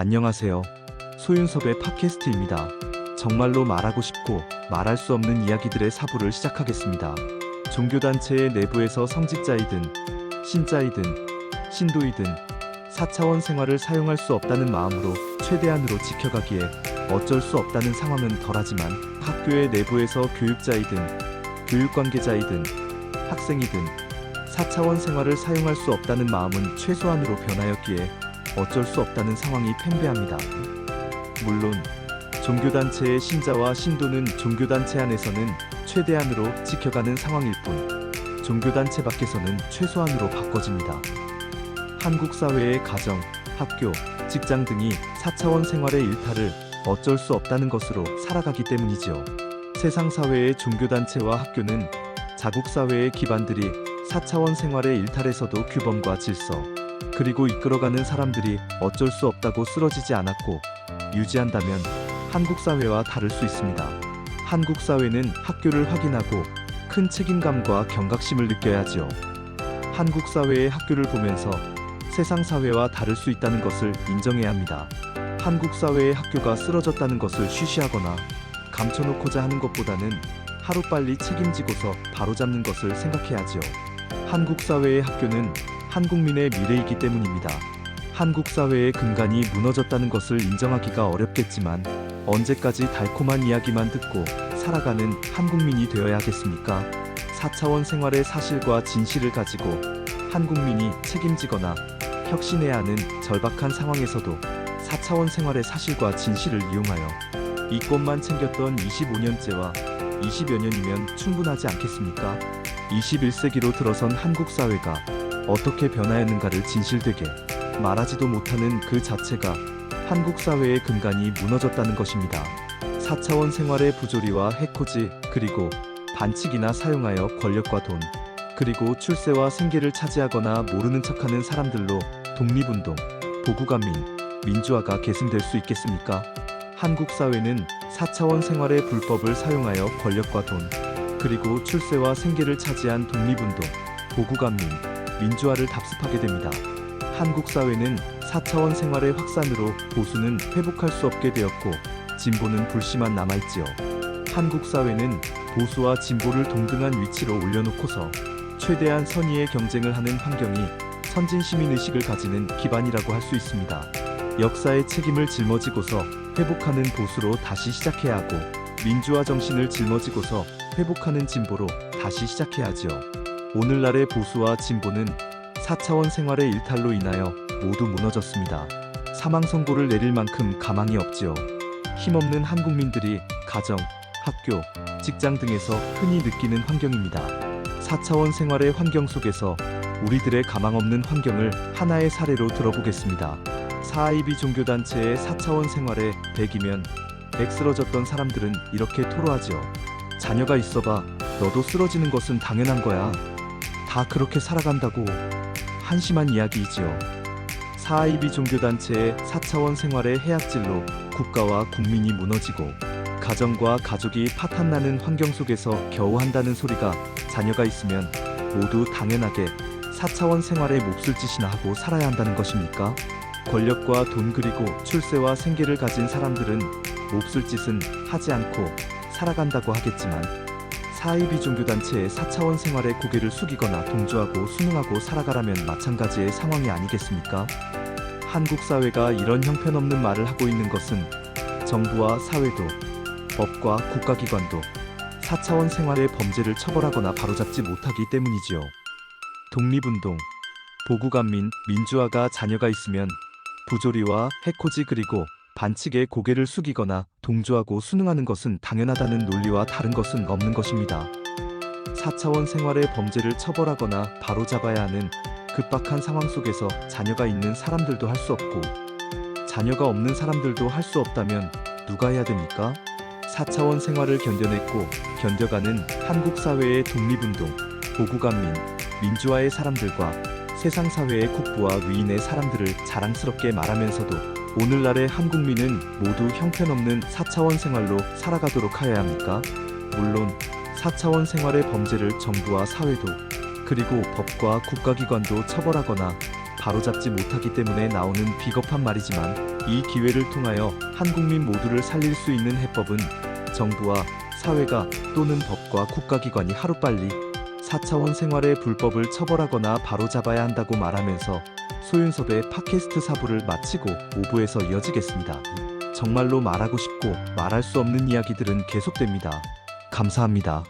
안녕하세요. 소윤섭의 팟캐스트입니다. 정말로 말하고 싶고 말할 수 없는 이야기들의 사부를 시작하겠습니다. 종교단체의 내부에서 성직자이든 신자이든 신도이든 4차원 생활을 사용할 수 없다는 마음으로 최대한으로 지켜가기에 어쩔 수 없다는 상황은 덜하지만 학교의 내부에서 교육자이든 교육 관계자이든 학생이든 4차원 생활을 사용할 수 없다는 마음은 최소한으로 변하였기에 어쩔 수 없다는 상황이 팽배합니다. 물론 종교단체의 신자와 신도는 종교단체 안에서는 최대한으로 지켜가는 상황일 뿐 종교단체 밖에서는 최소한으로 바꿔집니다. 한국 사회의 가정, 학교, 직장 등이 4차원 생활의 일탈을 어쩔 수 없다는 것으로 살아가기 때문이지요. 세상 사회의 종교단체와 학교는 자국 사회의 기반들이 4차원 생활의 일탈에서도 규범과 질서, 그리고 이끌어가는 사람들이 어쩔 수 없다고 쓰러지지 않았고 유지한다면 한국 사회와 다를 수 있습니다. 한국 사회는 학교를 확인하고 큰 책임감과 경각심을 느껴야지요. 한국 사회의 학교를 보면서 세상 사회와 다를 수 있다는 것을 인정해야 합니다. 한국 사회의 학교가 쓰러졌다는 것을 쉬쉬하거나 감춰놓고자 하는 것보다는 하루빨리 책임지고서 바로잡는 것을 생각해야지요. 한국 사회의 학교는 한국민의 미래이기 때문입니다. 한국 사회의 근간이 무너졌다는 것을 인정하기가 어렵겠지만 언제까지 달콤한 이야기만 듣고 살아가는 한국민이 되어야겠습니까? 4차원 생활의 사실과 진실을 가지고 한국민이 책임지거나 혁신해야 하는 절박한 상황에서도 4차원 생활의 사실과 진실을 이용하여 이것만 챙겼던 25년째와 20여 년이면 충분하지 않겠습니까? 21세기로 들어선 한국 사회가 어떻게 변화했는가를 진실되게 말하지도 못하는 그 자체가 한국 사회의 근간이 무너졌다는 것입니다. 4차원 생활의 부조리와 해코지 그리고 반칙이나 사용하여 권력과 돈 그리고 출세와 생계를 차지하거나 모르는 척하는 사람들로 독립운동, 보국안민, 민주화가 계승될 수 있겠습니까? 한국 사회는 4차원 생활의 불법을 사용하여 권력과 돈 그리고 출세와 생계를 차지한 독립운동, 보국안민, 민주화를 답습하게 됩니다. 한국 사회는 4차원 생활의 확산으로 보수는 회복할 수 없게 되었고 진보는 불씨만 남아있지요. 한국 사회는 보수와 진보를 동등한 위치로 올려놓고서 최대한 선의의 경쟁을 하는 환경이 선진 시민 의식을 가지는 기반이라고 할 수 있습니다. 역사의 책임을 짊어지고서 회복하는 보수로 다시 시작해야 하고 민주화 정신을 짊어지고서 회복하는 진보로 다시 시작해야지요. 오늘날의 보수와 진보는 4차원 생활의 일탈로 인하여 모두 무너졌습니다. 사망 선고를 내릴 만큼 가망이 없지요. 힘없는 한국민들이 가정, 학교, 직장 등에서 흔히 느끼는 환경입니다. 4차원 생활의 환경 속에서 우리들의 가망 없는 환경을 하나의 사례로 들어보겠습니다. 사이비 종교단체의 4차원 생활에 100이면 100 쓰러졌던 사람들은 이렇게 토로하지요. 자녀가 있어봐. 너도 쓰러지는 것은 당연한 거야. 다 그렇게 살아간다고. 한심한 이야기이지요. 사이비 종교단체의 4차원 생활의 해악질로 국가와 국민이 무너지고 가정과 가족이 파탄나는 환경 속에서 겨우 한다는 소리가 자녀가 있으면 모두 당연하게 4차원 생활의 몹쓸 짓이나 하고 살아야 한다는 것입니까? 권력과 돈 그리고 출세와 생계를 가진 사람들은 몹쓸 짓은 하지 않고 살아간다고 하겠지만 사이비 종교단체의 4차원 생활에 고개를 숙이거나 동조하고 순응하고 살아가라면 마찬가지의 상황이 아니겠습니까? 한국 사회가 이런 형편없는 말을 하고 있는 것은 정부와 사회도 법과 국가기관도 4차원 생활의 범죄를 처벌하거나 바로잡지 못하기 때문이지요. 독립운동, 보국안민, 민주화가 자녀가 있으면 부조리와 해코지 그리고 반칙에 고개를 숙이거나 동조하고 순응하는 것은 당연하다는 논리와 다른 것은 없는 것입니다. 4차원 생활의 범죄를 처벌하거나 바로잡아야 하는 급박한 상황 속에서 자녀가 있는 사람들도 할 수 없고 자녀가 없는 사람들도 할 수 없다면 누가 해야 됩니까? 4차원 생활을 견뎌냈고 견뎌가는 한국 사회의 독립운동, 보국안민, 민주화의 사람들과 세상 사회의 국부와 위인의 사람들을 자랑스럽게 말하면서도 오늘날의 한국민은 모두 형편없는 4차원 생활로 살아가도록 하여야 합니까? 물론 4차원 생활의 범죄를 정부와 사회도 그리고 법과 국가기관도 처벌하거나 바로잡지 못하기 때문에 나오는 비겁한 말이지만 이 기회를 통하여 한국민 모두를 살릴 수 있는 해법은 정부와 사회가 또는 법과 국가기관이 하루빨리 4차원 생활의 불법을 처벌하거나 바로잡아야 한다고 말하면서 소윤섭의 팟캐스트 사부를 마치고 5부에서 이어지겠습니다. 정말로 말하고 싶고 말할 수 없는 이야기들은 계속됩니다. 감사합니다.